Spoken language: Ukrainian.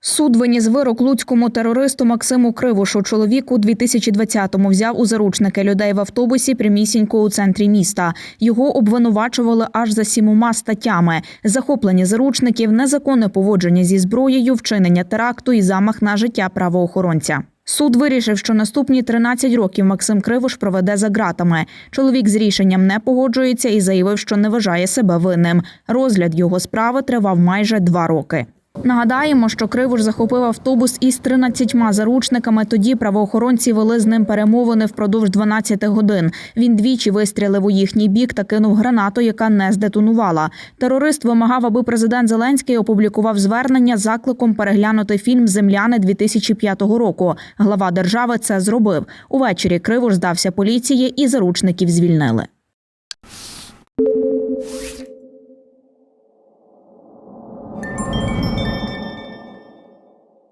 Суд виніс вирок луцькому терористу Максиму Кривушу. Чоловік у 2020-му взяв у заручники людей в автобусі прямісінько у центрі міста. Його обвинувачували аж за сімома статтями: захоплення заручників, незаконне поводження зі зброєю, вчинення теракту і замах на життя правоохоронця. Суд вирішив, що наступні 13 років Максим Кривуш проведе за ґратами. Чоловік з рішенням не погоджується і заявив, що не вважає себе винним. Розгляд його справи тривав майже два роки. Нагадаємо, що Кривуш захопив автобус із 13 заручниками. Тоді правоохоронці вели з ним перемовини впродовж 12 годин. Він двічі вистрілив у їхній бік та кинув гранату, яка не здетонувала. Терорист вимагав, аби президент Зеленський опублікував звернення з закликом переглянути фільм Земляни 2005 року. Глава держави це зробив. Увечері Кривуш здався поліції і заручників звільнили.